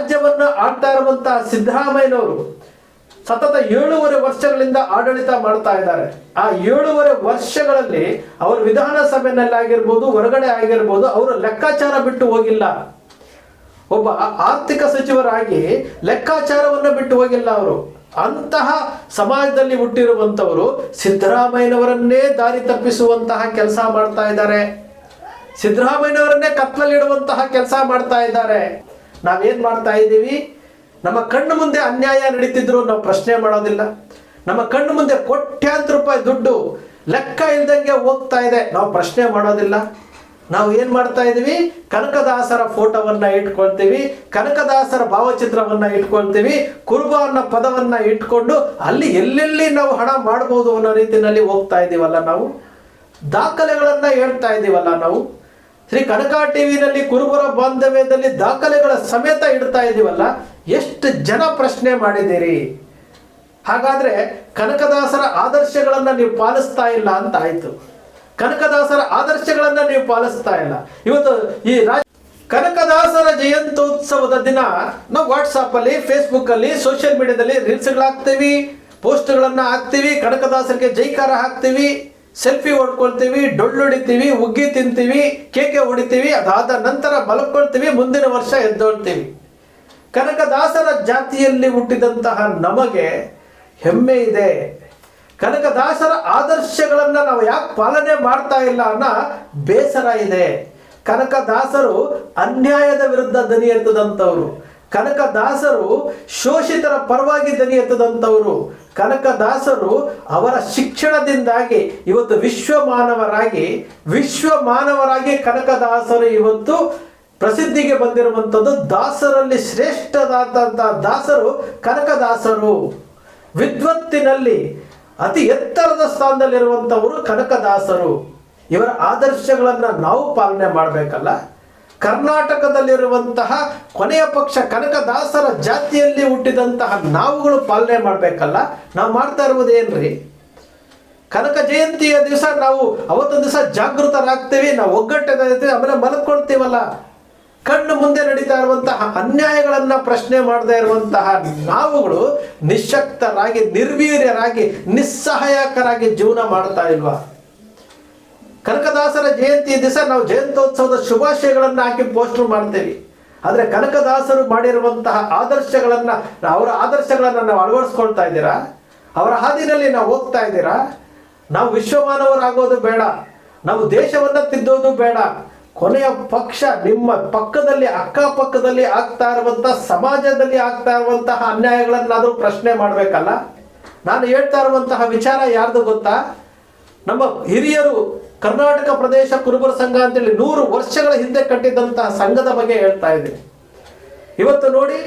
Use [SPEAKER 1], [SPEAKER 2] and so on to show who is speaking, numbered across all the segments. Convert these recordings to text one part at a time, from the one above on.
[SPEAKER 1] ರಾಜ್ಯವನ್ನ ಆಡ್ತಾ ಇರುವಂತಹ ಸಿದ್ದರಾಮಯ್ಯನವರು ಸತತ ಏಳುವರೆ ವರ್ಷಗಳಿಂದ ಆಡಳಿತ ಮಾಡ್ತಾ ಇದ್ದಾರೆ. ಆ ಏಳೂವರೆ ವರ್ಷಗಳಲ್ಲಿ ಅವರು ವಿಧಾನಸಭೆಯಲ್ಲಿ ಆಗಿರ್ಬೋದು ಹೊರಗಡೆ ಆಗಿರ್ಬೋದು, ಅವರು ಲೆಕ್ಕಾಚಾರ ಬಿಟ್ಟು ಹೋಗಿಲ್ಲ. ಒಬ್ಬ ಆರ್ಥಿಕ ಸಚಿವರಾಗಿ ಲೆಕ್ಕಾಚಾರವನ್ನು ಬಿಟ್ಟು ಹೋಗಿಲ್ಲ ಅವರು. ಅಂತಹ ಸಮಾಜದಲ್ಲಿ ಹುಟ್ಟಿರುವಂತವರು ಸಿದ್ದರಾಮಯ್ಯನವರನ್ನೇ ದಾರಿ ತಪ್ಪಿಸುವಂತಹ ಕೆಲಸ ಮಾಡ್ತಾ ಇದ್ದಾರೆ. ಸಿದ್ದರಾಮಯ್ಯನವರನ್ನೇ ಕತ್ಲಲ್ಲಿಡುವಂತಹ ಕೆಲಸ ಮಾಡ್ತಾ ಇದ್ದಾರೆ. ನಾವೇನ್ ಮಾಡ್ತಾ ಇದ್ದೀವಿ? ನಮ್ಮ ಕಣ್ಣು ಮುಂದೆ ಅನ್ಯಾಯ ನಡೀತಿದ್ರು ನಾವು ಪ್ರಶ್ನೆ ಮಾಡೋದಿಲ್ಲ. ನಮ್ಮ ಕಣ್ಣು ಮುಂದೆ ಕೋಟ್ಯಾಂತರ ರೂಪಾಯಿ ದುಡ್ಡು ಲೆಕ್ಕ ಇಲ್ದಂಗೆ ಹೋಗ್ತಾ ಇದೆ. ನಾವು ಪ್ರಶ್ನೆ ಮಾಡೋದಿಲ್ಲ. ನಾವು ಏನ್ ಮಾಡ್ತಾ ಇದೀವಿ ಕನಕದಾಸರ ಫೋಟೋವನ್ನ ಇಟ್ಕೊಳ್ತೀವಿ. ಕನಕದಾಸರ ಭಾವಚಿತ್ರವನ್ನ ಇಟ್ಕೊಳ್ತೀವಿ. ಕುರುಬ ಅನ್ನೋ ಪದವನ್ನ ಇಟ್ಕೊಂಡು ಅಲ್ಲಿ ಎಲ್ಲೆಲ್ಲಿ ನಾವು ಹಣ ಮಾಡ್ಬೋದು ಅನ್ನೋ ರೀತಿಯಲ್ಲಿ ಹೋಗ್ತಾ ಇದೀವಲ್ಲ ನಾವು? ದಾಖಲೆಗಳನ್ನ ಹೇಳ್ತಾ ಇದೀವಲ್ಲ ನಾವು? ಶ್ರೀ ಕನಕ ಟಿವಿನಲ್ಲಿ ಕುರುಬರ ಬಾಂಧವ್ಯದಲ್ಲಿ ದಾಖಲೆಗಳ ಸಮೇತ ಇಡ್ತಾ ಇದೀವಲ್ಲ, ಎಷ್ಟು ಜನ ಪ್ರಶ್ನೆ ಮಾಡಿದ್ದೀರಿ? ಹಾಗಾದ್ರೆ ಕನಕದಾಸರ ಆದರ್ಶಗಳನ್ನ ನೀವು ಪಾಲಿಸ್ತಾ ಇಲ್ಲ ಅಂತ ಆಯ್ತು. ಕನಕದಾಸರ ಆದರ್ಶಗಳನ್ನ ನೀವು ಪಾಲಿಸ್ತಾ ಇಲ್ಲ. ಇವತ್ತು ಈ ರಾಜ ಕನಕದಾಸರ ಜಯಂತ್ಯೋತ್ಸವದ ದಿನ ನಾವು ವಾಟ್ಸಾಪ್ ಅಲ್ಲಿ ಫೇಸ್ಬುಕ್ ಅಲ್ಲಿ ಸೋಷಿಯಲ್ ಮೀಡಿಯಾದಲ್ಲಿ ರೀಲ್ಸ್ಗಳಾಗ್ತೀವಿ ಪೋಸ್ಟ್ಗಳನ್ನ ಹಾಕ್ತೀವಿ, ಕನಕದಾಸರಿಗೆ ಜೈಕಾರ ಹಾಕ್ತೀವಿ. ಸೆಲ್ಫಿ ಹೊಡ್ಕೊಳ್ತೀವಿ, ಡೊಳ್ಳು ಹೊಡಿತೀವಿ, ಉಗ್ಗಿ ತಿಂತೀವಿ, ಕೇಕೆ ಹೊಡಿತೀವಿ, ಅದಾದ ನಂತರ ಮಲ್ಕೊಳ್ತೀವಿ ಮುಂದಿನ ವರ್ಷ ಎದ್ದೊಳ್ತೀವಿ. ಕನಕದಾಸರ ಜಾತಿಯಲ್ಲಿ ಹುಟ್ಟಿದಂತಹ ನಮಗೆ ಹೆಮ್ಮೆ ಇದೆ. ಕನಕದಾಸರ ಆದರ್ಶಗಳನ್ನು ನಾವು ಯಾಕೆ ಪಾಲನೆ ಮಾಡ್ತಾ ಇಲ್ಲ ಅನ್ನೋ ಬೇಸರ ಇದೆ. ಕನಕದಾಸರು ಅನ್ಯಾಯದ ವಿರುದ್ಧ ದನಿ ಎತ್ತದಂಥವ್ರು ಕನಕದಾಸರು ಶೋಷಿತರ ಪರವಾಗಿ ದನಿ ಕನಕ ಕನಕದಾಸರು ಅವರ ಶಿಕ್ಷಣದಿಂದಾಗಿ ಇವತ್ತು ವಿಶ್ವ ಮಾನವರಾಗಿ ವಿಶ್ವ ಮಾನವರಾಗಿ ಕನಕದಾಸರು ಇವತ್ತು ಪ್ರಸಿದ್ಧಿಗೆ ಬಂದಿರುವಂಥದ್ದು ದಾಸರಲ್ಲಿ ಶ್ರೇಷ್ಠದಾದಂತಹ ದಾಸರು ಕನಕದಾಸರು. ವಿದ್ವತ್ತಿನಲ್ಲಿ ಅತಿ ಎತ್ತರದ ಸ್ಥಾನದಲ್ಲಿರುವಂಥವರು ಕನಕದಾಸರು. ಇವರ ಆದರ್ಶಗಳನ್ನು ನಾವು ಪಾಲನೆ ಮಾಡಬೇಕಲ್ಲ? ಕರ್ನಾಟಕದಲ್ಲಿರುವಂತಹ ಕೊನೆಯ ಪಕ್ಷ ಕನಕದಾಸರ ಜಾತಿಯಲ್ಲಿ ಹುಟ್ಟಿದಂತಹ ನಾವುಗಳು ಪಾಲನೆ ಮಾಡಬೇಕಲ್ಲ, ನಾವು ಮಾಡ್ತಾ ಇರುವುದೇನ್ರಿ ಕನಕ ಜಯಂತಿಯ ದಿವಸ ನಾವು ಅವತ್ತೊಂದು ದಿವಸ ಜಾಗೃತರಾಗ್ತೀವಿ, ನಾವು ಒಗ್ಗಟ್ಟಿರ್ತೀವಿ ಆಮೇಲೆ ಮಲ್ಕೊಳ್ತೀವಲ್ಲ. ಕಣ್ಣು ಮುಂದೆ ನಡೀತಾ ಇರುವಂತಹ ಅನ್ಯಾಯಗಳನ್ನ ಪ್ರಶ್ನೆ ಮಾಡದೇ ಇರುವಂತಹ ನಾವುಗಳು ನಿಶಕ್ತರಾಗಿ, ನಿರ್ವೀರ್ಯರಾಗಿ, ನಿಸ್ಸಹಾಯಕರಾಗಿ ಜೀವನ ಮಾಡ್ತಾ ಇಲ್ವಾ? ಕನಕದಾಸರ ಜಯಂತಿ ದಿವಸ ನಾವು ಜಯಂತ್ಯೋತ್ಸವದ ಶುಭಾಶಯಗಳನ್ನು ಹಾಕಿ ಪೋಸ್ಟರ್ ಮಾಡ್ತೇವೆ. ಆದರೆ ಕನಕದಾಸರು ಮಾಡಿರುವಂತಹ ಆದರ್ಶಗಳನ್ನು, ಅವರ ಆದರ್ಶಗಳನ್ನು ನಾವು ಅಳವಡಿಸ್ಕೊಳ್ತಾ ಇದ್ದೀರಾ? ಅವರ ಹಾದಿನಲ್ಲಿ ನಾವು ಹೋಗ್ತಾ ಇದ್ದೀರಾ? ನಾವು ವಿಶ್ವಮಾನವರಾಗೋದು ಬೇಡ, ನಾವು ದೇಶವನ್ನ ತಿದ್ದೋದು ಬೇಡ. ಕೊನೆಯ ಪಕ್ಷ ನಿಮ್ಮ ಪಕ್ಕದಲ್ಲಿ, ಅಕ್ಕಪಕ್ಕದಲ್ಲಿ ಆಗ್ತಾ ಇರುವಂತಹ, ಸಮಾಜದಲ್ಲಿ ಆಗ್ತಾ ಇರುವಂತಹ ಅನ್ಯಾಯಗಳನ್ನಾದರೂ ಪ್ರಶ್ನೆ ಮಾಡಬೇಕಲ್ಲ? ನಾನು ಹೇಳ್ತಾ ಇರುವಂತಹ ವಿಚಾರ ಯಾರ್ದು ಗೊತ್ತಾ? ನಮ್ಮ ಹಿರಿಯರು ಕರ್ನಾಟಕ ಪ್ರದೇಶ ಕುರುಬರ ಸಂಘ ಅಂತೇಳಿ ನೂರು ವರ್ಷಗಳ ಹಿಂದೆ ಕಟ್ಟಿದಂತಹ ಸಂಘದ ಬಗ್ಗೆ ಹೇಳ್ತಾ ಇದ್ದೀನಿ. ಇವತ್ತು ನೋಡಿ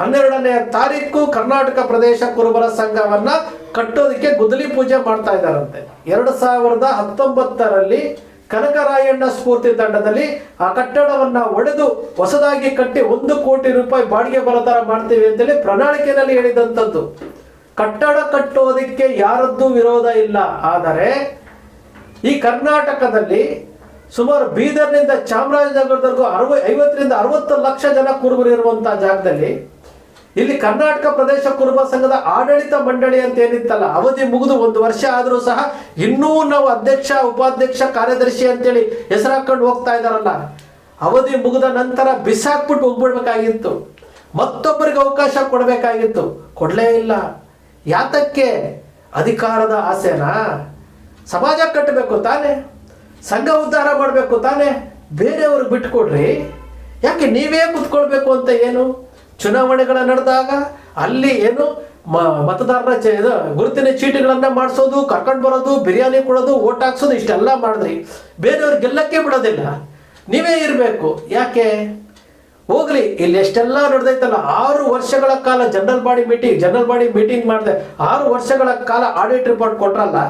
[SPEAKER 1] ಹನ್ನೆರಡನೇ ತಾರೀಕು ಕರ್ನಾಟಕ ಪ್ರದೇಶ ಕುರುಬರ ಸಂಘವನ್ನ ಕಟ್ಟೋದಕ್ಕೆ ಗುದ್ದಲಿ ಪೂಜೆ ಮಾಡ್ತಾ ಇದ್ದಾರಂತೆ. ಎರಡು ಸಾವಿರದ ಹತ್ತೊಂಬತ್ತರಲ್ಲಿ ಕನಕರಾಯಣ್ಣ ಸ್ಫೂರ್ತಿ ತಂಡದಲ್ಲಿ ಆ ಕಟ್ಟಡವನ್ನ ಒಡೆದು ಹೊಸದಾಗಿ ಕಟ್ಟಿ ಒಂದು ಕೋಟಿ ರೂಪಾಯಿ ಬಾಡಿಗೆ ಬರೋ ಮಾಡ್ತೀವಿ ಅಂತೇಳಿ ಪ್ರಣಾಳಿಕೆಯಲ್ಲಿ ಹೇಳಿದಂಥದ್ದು. ಕಟ್ಟಡ ಕಟ್ಟೋದಕ್ಕೆ ಯಾರದ್ದು ವಿರೋಧ ಇಲ್ಲ. ಆದರೆ ಈ ಕರ್ನಾಟಕದಲ್ಲಿ ಸುಮಾರು ಬೀದರ್ನಿಂದ ಚಾಮರಾಜನಗರದವರೆಗೂ ಅರವ, ಐವತ್ತರಿಂದ ಅರವತ್ತು ಲಕ್ಷ ಜನ ಕುರುಬರು ಇರುವಂತಹ ಜಾಗದಲ್ಲಿ ಇಲ್ಲಿ ಕರ್ನಾಟಕ ಪ್ರದೇಶ ಕುರುಬ ಸಂಘದ ಆಡಳಿತ ಮಂಡಳಿ ಅಂತ ಏನಿತ್ತಲ್ಲ, ಅವಧಿ ಮುಗಿದು ಒಂದು ವರ್ಷ ಆದರೂ ಸಹ ಇನ್ನೂ ನಾವು ಅಧ್ಯಕ್ಷ, ಉಪಾಧ್ಯಕ್ಷ, ಕಾರ್ಯದರ್ಶಿ ಅಂತೇಳಿ ಹೆಸರು ಹಾಕೊಂಡು ಹೋಗ್ತಾ ಇದ್ದಾರಲ್ಲ, ಅವಧಿ ಮುಗಿದ ನಂತರ ಬಿಸಾಕ್ಬಿಟ್ಟು ಹೋಗ್ಬಿಡ್ಬೇಕಾಗಿತ್ತು. ಮತ್ತೊಬ್ಬರಿಗೆ ಅವಕಾಶ ಕೊಡಬೇಕಾಗಿತ್ತು. ಕೊಡಲೇ ಇಲ್ಲ. ಯಾತಕ್ಕೆ? ಅಧಿಕಾರದ ಆಸೆನಾ? ಸಮಾಜ ಕಟ್ಟಬೇಕು ತಾನೇ, ಸಂಘ ಉದ್ಧಾರ ಮಾಡಬೇಕು ತಾನೇ, ಬೇರೆಯವ್ರಿಗೆ ಬಿಟ್ಟುಕೊಡ್ರಿ ಯಾಕೆ ನೀವೇ ಕುತ್ಕೊಳ್ಬೇಕು ಅಂತ ಏನು? ಚುನಾವಣೆಗಳ ನಡೆದಾಗ ಅಲ್ಲಿ ಏನು ಮತದಾರರ ಗುರುತಿನ ಚೀಟಿಗಳನ್ನ ಮಾಡಿಸೋದು, ಕರ್ಕೊಂಡು ಬರೋದು, ಬಿರಿಯಾನಿ ಕೊಡೋದು, ಓಟ್ ಹಾಕ್ಸೋದು, ಇಷ್ಟೆಲ್ಲ ಮಾಡಿದ್ರಿ. ಬೇರೆಯವ್ರಿಗೆ ಗೆಲ್ಲಕ್ಕೆ ಬಿಡೋದಿಲ್ಲ. ನೀವೇ ಇರಬೇಕು. ಯಾಕೆ? ಹೋಗ್ಲಿ, ಇಲ್ಲಿ ಎಷ್ಟೆಲ್ಲ ನಡೆದೈತಲ್ಲ, ಆರು ವರ್ಷಗಳ ಕಾಲ, general body meeting general body meeting ಮಾಡಿದೆ, ಆರು ವರ್ಷಗಳ ಕಾಲ ಆಡಿಟ್ ರಿಪೋರ್ಟ್ ಕೊಟ್ರಲ್ಲ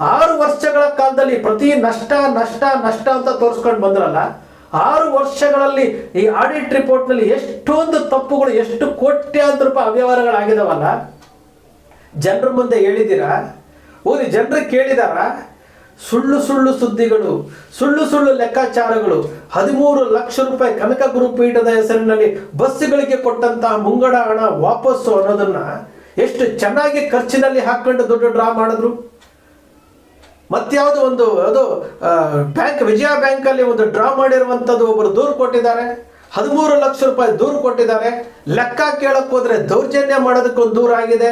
[SPEAKER 1] ಆರು ವರ್ಷಗಳ ಕಾಲದಲ್ಲಿ ಪ್ರತಿ ನಷ್ಟ ನಷ್ಟ ನಷ್ಟ ಅಂತ ತೋರಿಸ್ಕೊಂಡು ಬಂದ್ರಲ್ಲ, ಆರು ವರ್ಷಗಳಲ್ಲಿ ಈ ಆಡಿಟ್ ರಿಪೋರ್ಟ್ನಲ್ಲಿ ಎಷ್ಟೊಂದು ತಪ್ಪುಗಳು, ಎಷ್ಟು ಕೋಟ್ಯಾಂತರ ರೂಪಾಯಿ ಅವ್ಯವಹಾರಗಳಾಗಿದಾವಲ್ಲ? ಜನರ ಮುಂದೆ ಹೇಳಿದ್ದೀರಾ ಓದಿ ಜನರು ಕೇಳಿದಾರ? ಸುಳ್ಳು ಸುಳ್ಳು ಸುದ್ದಿಗಳು, ಸುಳ್ಳು ಸುಳ್ಳು ಲೆಕ್ಕಾಚಾರಗಳು, ಹದಿಮೂರು ಲಕ್ಷ ರೂಪಾಯಿ ಕನಕ ಗುರುಪೀಠದ ಹೆಸರಿನಲ್ಲಿ ಬಸ್ಸುಗಳಿಗೆ ಕೊಟ್ಟಂತಹ ಮುಂಗಡ ಹಣ ವಾಪಸ್ಸು ಅನ್ನೋದನ್ನ ಎಷ್ಟು ಚೆನ್ನಾಗಿ ಖರ್ಚಿನಲ್ಲಿ ಹಾಕೊಂಡು ದುಡ್ಡು ಡ್ರಾ ಮಾಡಿದ್ರು? ಮತ್ಯಾವುದು ಒಂದು ಅದು ಬ್ಯಾಂಕ್ ವಿಜಯ ಬ್ಯಾಂಕ್ ಅಲ್ಲಿ ಒಂದು ಡ್ರಾ ಮಾಡಿರುವಂಥದ್ದು ಒಬ್ಬರು ದೂರು ಕೊಟ್ಟಿದ್ದಾರೆ. ಹದಿಮೂರು ಲಕ್ಷ ರೂಪಾಯಿ ದೂರು ಕೊಟ್ಟಿದ್ದಾರೆ. ಲೆಕ್ಕ ಕೇಳಕ್ ಹೋದ್ರೆ ದೌರ್ಜನ್ಯ ಮಾಡೋದಕ್ಕೊಂದು ದೂರ ಆಗಿದೆ.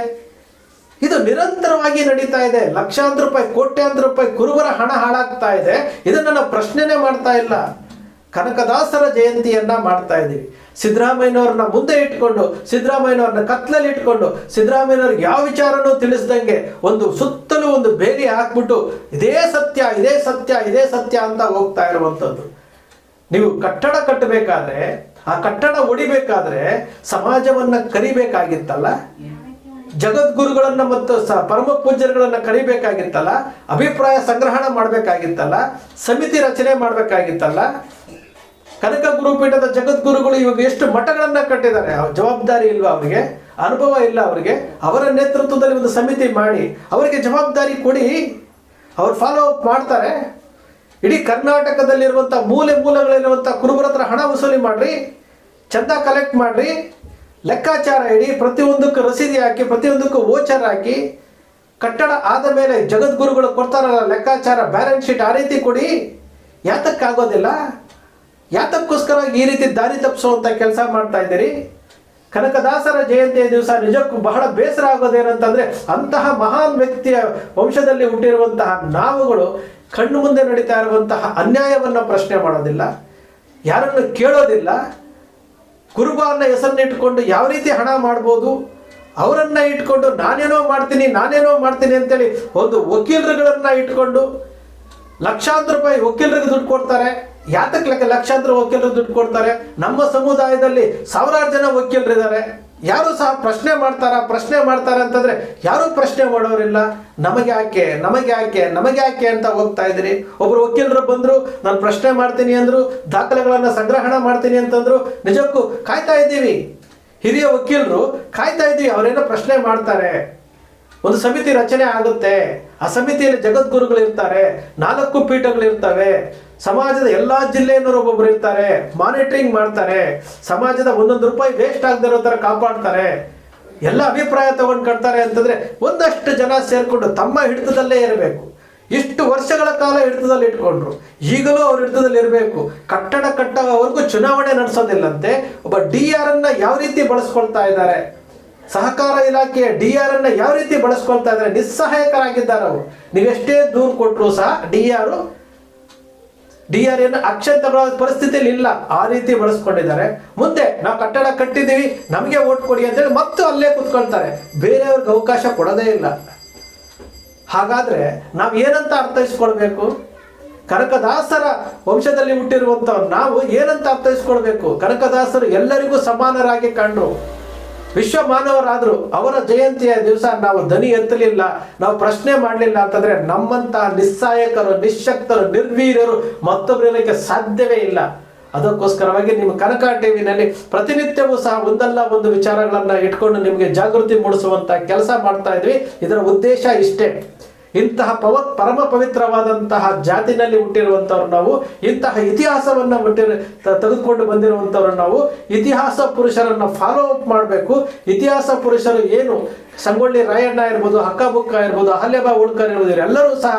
[SPEAKER 1] ಇದು ನಿರಂತರವಾಗಿ ನಡೀತಾ ಇದೆ. ಲಕ್ಷಾಂತರ ರೂಪಾಯಿ, ಕೋಟ್ಯಾಂತರ ರೂಪಾಯಿ ಕುರುಬರ ಹಣ ಹಾಳಾಗ್ತಾ ಇದೆ. ಇದನ್ನ ನಾವು ಪ್ರಶ್ನೆನೇ ಮಾಡ್ತಾ ಇಲ್ಲ. ಕನಕದಾಸರ ಜಯಂತಿಯನ್ನ ಮಾಡ್ತಾ ಇದ್ದೀವಿ. ಸಿದ್ದರಾಮಯ್ಯನವ್ರನ್ನ ಮುಂದೆ ಇಟ್ಕೊಂಡು, ಸಿದ್ದರಾಮಯ್ಯನವ್ರನ್ನ ಕತ್ಲಲ್ಲಿ ಇಟ್ಕೊಂಡು, ಸಿದ್ದರಾಮಯ್ಯನವ್ರಿಗೆ ಯಾವ ವಿಚಾರನೂ ತಿಳಿಸ್ದಂಗೆ ಒಂದು ಸುತ್ತಲೂ ಒಂದು ಬೇಲಿ ಹಾಕ್ಬಿಟ್ಟು ಇದೇ ಸತ್ಯ ಇದೇ ಸತ್ಯ ಇದೇ ಸತ್ಯ ಅಂತ ಹೋಗ್ತಾ ಇರುವಂಥದ್ದು. ನೀವು ಕಟ್ಟಡ ಕಟ್ಟಬೇಕಾದ್ರೆ, ಆ ಕಟ್ಟಡ ಒಡಿಬೇಕಾದ್ರೆ ಸಮಾಜವನ್ನ ಕರಿಬೇಕಾಗಿತ್ತಲ್ಲ? ಜಗದ್ಗುರುಗಳನ್ನ ಮತ್ತು ಸ ಪರಮ ಪೂಜ್ಯರುಗಳನ್ನ ಕರಿಬೇಕಾಗಿತ್ತಲ್ಲ? ಅಭಿಪ್ರಾಯ ಸಂಗ್ರಹಣ ಮಾಡಬೇಕಾಗಿತ್ತಲ್ಲ? ಸಮಿತಿ ರಚನೆ ಮಾಡಬೇಕಾಗಿತ್ತಲ್ಲ? ಕನಕ ಗುರುಪೀಠದ ಜಗದ್ಗುರುಗಳು ಇವಾಗ ಎಷ್ಟು ಮಠಗಳನ್ನ ಕಟ್ಟಿದ್ದಾರೆ. ಜವಾಬ್ದಾರಿ ಇಲ್ವಾ ಅವರಿಗೆ? ಅನುಭವ ಇಲ್ಲ ಅವರಿಗೆ. ಅವರ ನೇತೃತ್ವದಲ್ಲಿ ಒಂದು ಸಮಿತಿ ಮಾಡಿ ಅವರಿಗೆ ಜವಾಬ್ದಾರಿ ಕೊಡಿ. ಅವ್ರು ಫಾಲೋ ಅಪ್ ಮಾಡ್ತಾರೆ. ಇಡೀ ಕರ್ನಾಟಕದಲ್ಲಿರುವಂಥ ಮೂಲೆ ಮೂಲಗಳಲ್ಲಿರುವಂಥ ಕುರುಬರ ಹತ್ರ ಹಣ ವಸೂಲಿ ಮಾಡ್ರಿ. ಚಂದ ಕಲೆಕ್ಟ್ ಮಾಡ್ರಿ. ಲೆಕ್ಕಾಚಾರ ಇಡಿ, ಪ್ರತಿಯೊಂದಕ್ಕೂ ರಸೀದಿ ಹಾಕಿ, ಪ್ರತಿಯೊಂದಕ್ಕೂ ಓಚರ್ ಹಾಕಿ. ಕಟ್ಟಡ ಆದ ಮೇಲೆ ಜಗದ್ಗುರುಗಳು ಕೊಡ್ತಾರಲ್ಲ ಲೆಕ್ಕಾಚಾರ ಬ್ಯಾಲೆನ್ಸ್ ಶೀಟ್ ಆ ರೀತಿ ಕೊಡಿ. ಯಾತಕ್ಕಾಗೋದಿಲ್ಲ? ಯಾತಕ್ಕೋಸ್ಕರ ಈ ರೀತಿ ದಾರಿ ತಪ್ಪಿಸುವಂತ ಕೆಲಸ ಮಾಡ್ತಾ ಇದ್ದೀರಿ? ಕನಕದಾಸರ ಜಯಂತಿಯ ದಿವಸ ನಿಜಕ್ಕೂ ಬಹಳ ಬೇಸರ ಆಗೋದೇನಂತಂದ್ರೆ ಅಂತಹ ಮಹಾನ್ ವ್ಯಕ್ತಿಯ ವಂಶದಲ್ಲಿ ಹುಟ್ಟಿರುವಂತಹ ನಾವುಗಳು ಕಣ್ಣು ಮುಂದೆ ನಡೀತಾ ಇರುವಂತಹ ಅನ್ಯಾಯವನ್ನು ಪ್ರಶ್ನೆ ಮಾಡೋದಿಲ್ಲ, ಯಾರನ್ನು ಕೇಳೋದಿಲ್ಲ ಕುರುಬಾರನ ಹೆಸರನ್ನಿಟ್ಕೊಂಡು ಯಾವ ರೀತಿ ಹಣ ಮಾಡ್ಬೋದು, ಅವರನ್ನ ಇಟ್ಕೊಂಡು ನಾನೇನೋ ಮಾಡ್ತೀನಿ ನಾನೇನೋ ಮಾಡ್ತೀನಿ ಅಂತೇಳಿ ಒಂದು ವಕೀಲರುಗಳನ್ನ ಇಟ್ಕೊಂಡು ಲಕ್ಷಾಂತರ ರೂಪಾಯಿ ವಕೀಲರಿಗೆ ದುಡ್ಡು ಕೊಡ್ತಾರೆ ಯಾತಕ್ಕೆ ಲಕ್ಷಾಂತರ ವಕೀಲರು ದುಡ್ಡು ಕೊಡ್ತಾರೆ? ನಮ್ಮ ಸಮುದಾಯದಲ್ಲಿ ಸಾವಿರಾರು ಜನ ವಕೀಲರಿದ್ದಾರೆ. ಯಾರು ಸಹ ಪ್ರಶ್ನೆ ಮಾಡ್ತಾರ, ಪ್ರಶ್ನೆ ಮಾಡ್ತಾರೆ ಅಂತಂದ್ರೆ ಯಾರು ಪ್ರಶ್ನೆ ಮಾಡೋರಿಲ್ಲ. ನಮಗೆ ಯಾಕೆ ನಮಗೆ ಯಾಕೆ ನಮಗೆ ಯಾಕೆ ಅಂತ ಹೋಗ್ತಾ ಇದ್ದೀರಿ? ಒಬ್ರು ವಕೀಲರು ಬಂದ್ರು, ನಾನು ಪ್ರಶ್ನೆ ಮಾಡ್ತೀನಿ ಅಂದ್ರು, ದಾಖಲೆಗಳನ್ನ ಸಂಗ್ರಹಣ ಮಾಡ್ತೀನಿ ಅಂತಂದ್ರು, ನಿಜಕ್ಕೂ ಕಾಯ್ತಾ ಇದ್ದೀವಿ. ಹಿರಿಯ ವಕೀಲರು ಕಾಯ್ತಾ ಇದ್ದೀವಿ, ಅವರೇನೋ ಪ್ರಶ್ನೆ ಮಾಡ್ತಾರೆ. ಒಂದು ಸಮಿತಿ ರಚನೆ ಆಗುತ್ತೆ. ಆ ಸಮಿತಿಯಲ್ಲಿ ಜಗದ್ಗುರುಗಳು ಇರ್ತಾರೆ. ನಾಲ್ಕು ಪೀಠಗಳು ಇರ್ತವೆ. ಸಮಾಜದ ಎಲ್ಲಾ ಜಿಲ್ಲೆಯನ್ನು ಒಬ್ಬೊಬ್ರು ಇರ್ತಾರೆ. ಮಾನಿಟರಿಂಗ್ ಮಾಡ್ತಾರೆ. ಸಮಾಜದ ಒಂದೊಂದು ರೂಪಾಯಿ ವೇಸ್ಟ್ ಆಗದಿರೋ ತರ ಕಾಪಾಡ್ತಾರೆ. ಎಲ್ಲ ಅಭಿಪ್ರಾಯ ತಗೊಂಡು ಕಟ್ತಾರೆ ಅಂತಂದ್ರೆ ಒಂದಷ್ಟು ಜನ ಸೇರ್ಕೊಂಡು ತಮ್ಮ ಹಿಡಿತದಲ್ಲೇ ಇರಬೇಕು. ಇಷ್ಟು ವರ್ಷಗಳ ಕಾಲ ಹಿಡಿತದಲ್ಲಿ ಇಟ್ಕೊಂಡ್ರು. ಈಗಲೂ ಅವ್ರ ಹಿಡಿತದಲ್ಲಿ ಇರಬೇಕು. ಕಟ್ಟಡ ಕಟ್ಟೋವರೆಗೂ ಚುನಾವಣೆ ನಡೆಸೋದಿಲ್ಲಂತೆ. ಒಬ್ಬ ಡಿ ಆರ್ ಅನ್ನ ಯಾವ ರೀತಿ ಬಳಸ್ಕೊಳ್ತಾ ಇದ್ದಾರೆ? ಸಹಕಾರ ಇಲಾಖೆ ಡಿ ಆರ್ ಅನ್ನ ಯಾವ ರೀತಿ ಬಳಸ್ಕೊಳ್ತಾ ಇದ್ದಾರೆ, ನಿಸ್ಸಹಾಯಕರಾಗಿದ್ದಾರೆ ಅವರು. ನೀವೆಷ್ಟೇ ದೂರು ಕೊಟ್ಟರು ಸಹ ಡಿ ಆರ್ ಡಿ ಆರ್ ಏನು ಅಕ್ಷಂತರವಾದ ಪರಿಸ್ಥಿತಿಯಲ್ಲಿ ಇಲ್ಲ. ಆ ರೀತಿ ಬಳಸ್ಕೊಂಡಿದ್ದಾರೆ. ಮುಂದೆ ನಾವು ಕಟ್ಟಡ ಕಟ್ಟಿದ್ದೀವಿ, ನಮಗೆ ಓಟ್ ಕೊಡಿ ಅಂತೇಳಿ ಮತ್ತು ಅಲ್ಲೇ ಕುತ್ಕೊಳ್ತಾರೆ. ಬೇರೆಯವ್ರಿಗೆ ಅವಕಾಶ ಕೊಡೋದೇ ಇಲ್ಲ. ಹಾಗಾದ್ರೆ ನಾವು ಏನಂತ ಅರ್ಥೈಸ್ಕೊಳ್ಬೇಕು? ಕನಕದಾಸರ ವಂಶದಲ್ಲಿ ಹುಟ್ಟಿರುವಂತ ನಾವು ಏನಂತ ಅರ್ಥೈಸ್ಕೊಳ್ಬೇಕು? ಕನಕದಾಸರು ಎಲ್ಲರಿಗೂ ಸಮಾನರಾಗಿ ಕಂಡ್ರು. ವಿಶ್ವ ಮಾನವರಾದರು ಅವರ ಜಯಂತಿಯ ದಿವಸ ನಾವು ದನಿ ಎತ್ತಲಿಲ್ಲ, ನಾವು ಪ್ರಶ್ನೆ ಮಾಡಲಿಲ್ಲ ಅಂತಂದ್ರೆ ನಮ್ಮಂತ ನಿಸ್ಸಾಯಕರು, ನಿಶಕ್ತರು, ನಿರ್ವೀರ್ಯರು ಮತ್ತೊಬ್ಬರಿಗೆ ಸಾಧ್ಯವೇ ಇಲ್ಲ. ಅದಕ್ಕೋಸ್ಕರವಾಗಿ ನಿಮ್ಮ ಕನಕ ಟಿವಿನಲ್ಲಿ ಪ್ರತಿನಿತ್ಯವೂ ಸಹ ಒಂದಲ್ಲ ಒಂದು ವಿಚಾರಗಳನ್ನ ಇಟ್ಕೊಂಡು ನಿಮಗೆ ಜಾಗೃತಿ ಮೂಡಿಸುವಂತ ಕೆಲಸ ಮಾಡ್ತಾ ಇದ್ವಿ. ಇದರ ಉದ್ದೇಶ ಇಷ್ಟೇ. ಇಂತಹ ಪವ ಪರಮ ಪವಿತ್ರವಾದಂತಹ ಜಾತಿನಲ್ಲಿ ಹುಟ್ಟಿರುವಂಥವ್ರು ನಾವು, ಇಂತಹ ಇತಿಹಾಸವನ್ನು ಹುಟ್ಟಿರ ತೆಗೆದುಕೊಂಡು ಬಂದಿರುವಂಥವ್ರು ನಾವು, ಇತಿಹಾಸ ಪುರುಷರನ್ನ ಫಾಲೋ ಅಪ್ ಮಾಡಬೇಕು. ಇತಿಹಾಸ ಪುರುಷರು ಏನು? ಸಂಗೊಳ್ಳಿ ರಾಯಣ್ಣ ಇರ್ಬೋದು ಹಕ್ಕಬುಕ್ಕ ಇರ್ಬೋದು ಅಹಲ್ಯಬಾ ಉಳ್ಕರ್ ಇರ್ಬೋದು, ಎಲ್ಲರೂ ಸಹ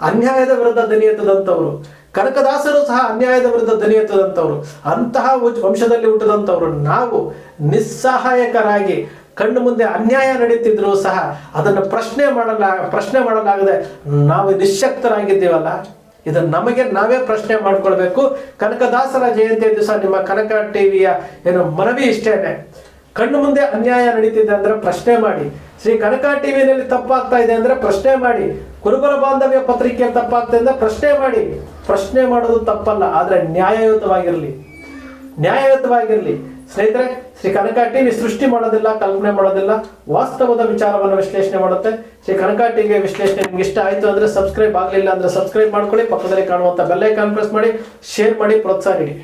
[SPEAKER 1] ಅನ್ಯಾಯದ ವಿರುದ್ಧ ದನಿ ಎತ್ತದಂಥವ್ರು ಕನಕದಾಸರು ಸಹ ಅನ್ಯಾಯದ ವಿರುದ್ಧ ದನಿ ಅಂತಹ ವಂಶದಲ್ಲಿ ಹುಟ್ಟದಂಥವ್ರು ನಾವು ನಿಸ್ಸಹಾಯಕರಾಗಿ ಕಣ್ಣು ಮುಂದೆ ಅನ್ಯಾಯ ನಡೀತಿದ್ರು ಸಹ ಅದನ್ನು ಪ್ರಶ್ನೆ ಮಾಡಲ ಪ್ರಶ್ನೆ ಮಾಡಲಾಗದೆ ನಾವು ನಿಶಕ್ತರಾಗಿದ್ದೀವಲ್ಲ ಇದನ್ನು ನಮಗೆ ನಾವೇ ಪ್ರಶ್ನೆ ಮಾಡ್ಕೊಳ್ಬೇಕು. ಕನಕದಾಸರ ಜಯಂತಿ ದಿವಸ ನಿಮ್ಮ ಕನಕ ಟಿವಿಯ ಏನು ಮನವಿ ಇಷ್ಟೇನೆ. ಕಣ್ಣು ಮುಂದೆ ಅನ್ಯಾಯ ನಡೀತಿದೆ ಅಂದ್ರೆ ಪ್ರಶ್ನೆ ಮಾಡಿ. ಶ್ರೀ ಕನಕ ಟಿವಿನಲ್ಲಿ ತಪ್ಪಾಗ್ತಾ ಇದೆ ಅಂದ್ರೆ ಪ್ರಶ್ನೆ ಮಾಡಿ. ಕುರುಬರ ಬಾಂಧವ್ಯ ಪತ್ರಿಕೆ ತಪ್ಪಾಗ್ತಾ ಇದೆ ಪ್ರಶ್ನೆ ಮಾಡಿ. ಪ್ರಶ್ನೆ ಮಾಡೋದು ತಪ್ಪಲ್ಲ, ಆದ್ರೆ ನ್ಯಾಯಯುತವಾಗಿರಲಿ. ನ್ಯಾಯಯುತವಾಗಿರಲಿ. ಸ್ನೇಹಿತರೆ, ಶ್ರೀ ಕನಕ ಟಿವಿ ಸೃಷ್ಟಿ ಮಾಡೋದಿಲ್ಲ, ಕಲ್ಪನೆ ಮಾಡೋದಿಲ್ಲ, ವಾಸ್ತವದ ವಿಚಾರವನ್ನು ವಿಶ್ಲೇಷಣೆ ಮಾಡುತ್ತೆ. ಶ್ರೀ ಕನಕ ಟಿವಿಯ ವಿಶ್ಲೇಷಣೆ ನಿಮ್ಗೆ ಇಷ್ಟ ಆಯ್ತು ಅಂದ್ರೆ ಸಬ್ಸ್ಕ್ರೈಬ್ ಆಗಲಿಲ್ಲ ಅಂದ್ರೆ ಸಬ್ಸ್ಕ್ರೈಬ್ ಮಾಡ್ಕೊಳ್ಳಿ, ಪಕ್ಕದಲ್ಲಿ ಕಾಣುವಂತ ಬೆಲ್ಲೈಕಾನ್ ಪ್ರೆಸ್ ಮಾಡಿ ಶೇರ್ ಮಾಡಿ, ಪ್ರೋತ್ಸಾಹ ನೀಡಿ.